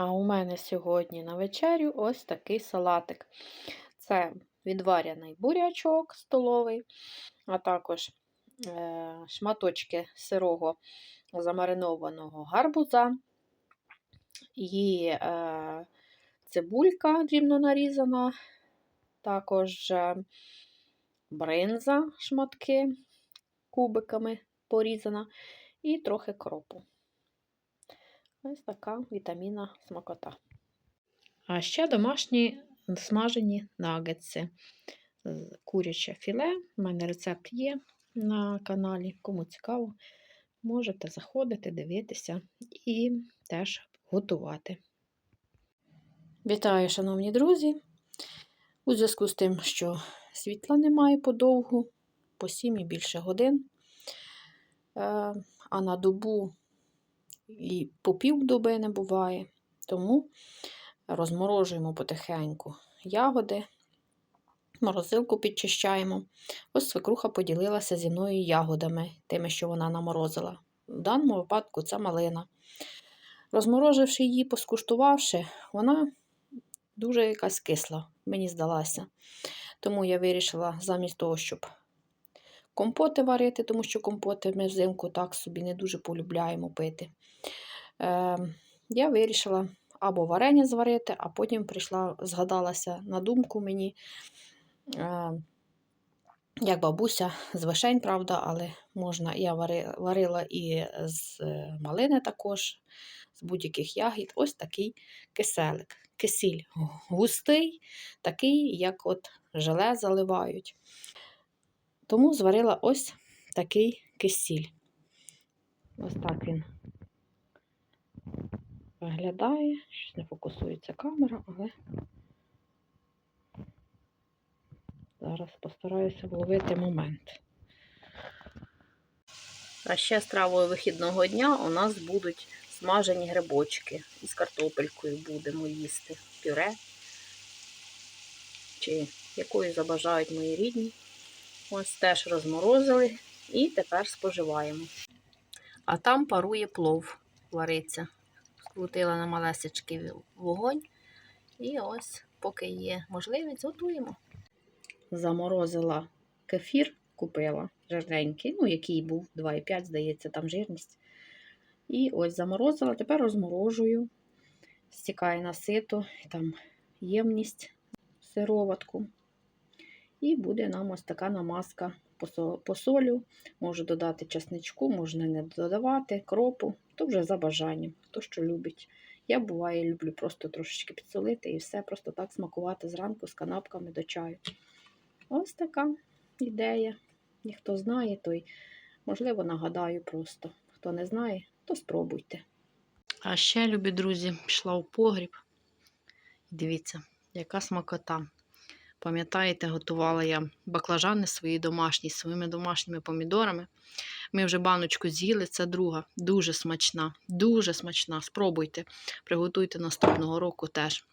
А у мене сьогодні на вечерю ось такий салатик. Це відварений бурячок столовий, а також е, шматочки сирого замаринованого гарбуза і е, цибулька дрібно нарізана, також е, бринза шматки кубиками порізана, і трохи кропу. Ось така вітамінна смакота. А ще домашні смажені нагетси. Куряче філе. У мене рецепт є на каналі. Кому цікаво, можете заходити, дивитися і теж готувати. Вітаю, шановні друзі! У зв'язку з тим, що світла немає подовгу, по 7 і більше годин, е, а на добу і по півдоби не буває. Тому розморожуємо потихеньку ягоди, морозилку підчищаємо. Ось свекруха поділилася зі мною ягодами, тими, що вона наморозила. В даному випадку це малина. Розмороживши її, поскуштувавши, вона дуже якась кисла, мені здалася. Тому я вирішила замість того, щоб компоти варити, тому що компоти ми взимку так собі не дуже полюбляємо пити. Е, Я вирішила або варення зварити, а потім прийшла, згадалася на думку мені, е, як бабуся з вишень, правда, але можна, я варила і з е, малини також, з будь-яких ягід. Ось такий киселик. Кисіль густий, такий, як от желе заливають. Тому зварила ось такий кисіль. Ось так він виглядає. Щось не фокусується камера, але зараз постараюся вловити момент. А ще стравою вихідного дня у нас будуть смажені грибочки. Із картопелькою будемо їсти пюре, чи якою забажають мої рідні. Ось теж розморозили і тепер споживаємо. А там парує плов, вариться. Скрутила на малесечки вогонь. І ось, поки є можливість, готуємо. Заморозила кефір, купила жирненький, ну, який був 2,5, здається, там жирність. І ось заморозила, тепер розморожую, стікає на сито, там ємність сироватку. І буде нам ось така намазка по солю. Можу додати часничку, можна не додавати, кропу, то вже за бажанням, хто що любить. Я буває, люблю просто трошечки підсолити і все, просто так смакувати зранку з канапками до чаю. Ось така ідея. Ніхто знає, той, можливо, нагадаю просто. Хто не знає, то спробуйте. А ще, любі друзі, пішла у погріб. Дивіться, яка смакота. Пам'ятаєте, готувала я баклажани свої домашні, своїми домашніми помідорами. Ми вже баночку з'їли, це друга. Дуже смачна, дуже смачна. Спробуйте, приготуйте наступного року теж.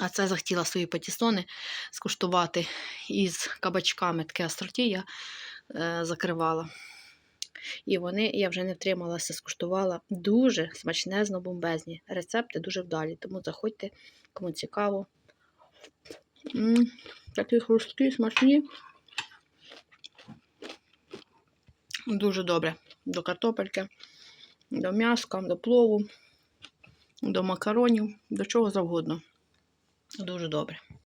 А це захотіла свої патісони скуштувати із кабачками. Таке асорті я е, закривала. І вони, я вже не втрималася, скуштувала дуже смачнезно бомбезні. Рецепти дуже вдалі. Тому заходьте, кому цікаво. М такі хрусткі, смачні. Дуже добре. До картопельки, до м'яска, до плову, до макаронів, до чого завгодно. Дуже добре.